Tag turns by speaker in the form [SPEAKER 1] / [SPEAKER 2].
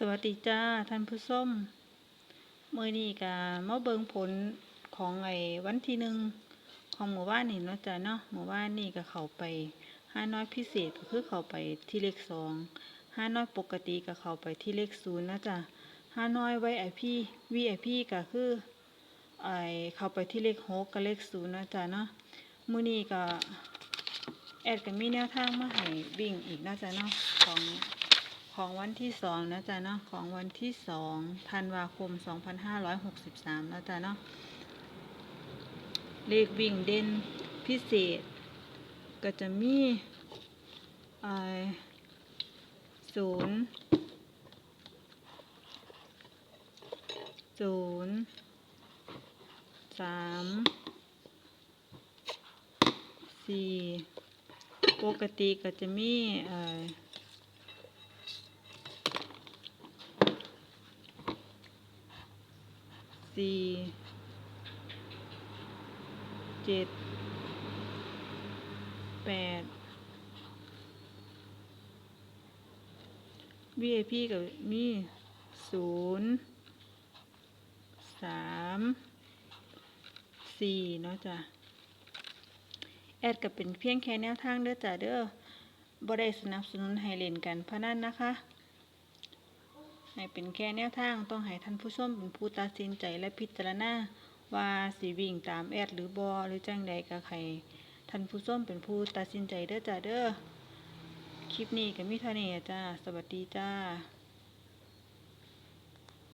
[SPEAKER 1] สวัสดีจ้าท่านผู้ชมเมื้อนี้ก็มาเบิ่งผลของไอ้วันที่หนึ่งของหมู่บ้านนี่เนาะจ้ะเนาะหมู่บ้านนี่ก็เข้าไปห้าน้อยพิเศษก็คือเข้าไปที่เลขสองห้าน้อยปกติก็เข้าไปที่เลขศูนย์นะจ้ะห้าน้อยไว้ไอพีวีไอพีก็คือไอเข้าไปที่เลขหกกับเลขศูนย์นะจ้ะเนาะมื้อนี้ก็แอดก็มีแนวทางมาให้วิ่งอีกนะจ้ะเนาะของ ของวันที่สองนะจ๊ะเนาะของวันที่สองธันวาคมสองพันห้าร้อยหกสิบสามนะจ๊ะเนาะเลขวิ่งเด่นพิเศษ ก็จะมีศูนย์ศูนย์สามสี่ปกติก็จะมีเอ่อ สี่เจ็ดแปด VIP กับมีศูนย์สามสี่เนาะจ้ะ แอดก็เป็นเพียงแค่แนวทางเด้อจ้ะเด้อบ่ได้สนับสนุนให้เล่นกันพนันนะคะ ให้เป็นแค่แนวทางต้องให้ท่านผู้ชมเป็นผู้ตัดสินใจและพิจารณาว่าสีวิ่งตามแอดหรือบอหรือจังใดก็ให้ท่านผู้ชมเป็นผู้ตัดสินใจเด้อจ้าเด้อคลิปนี้ก็มีเท่านี้จ้าสวัสดีจ้า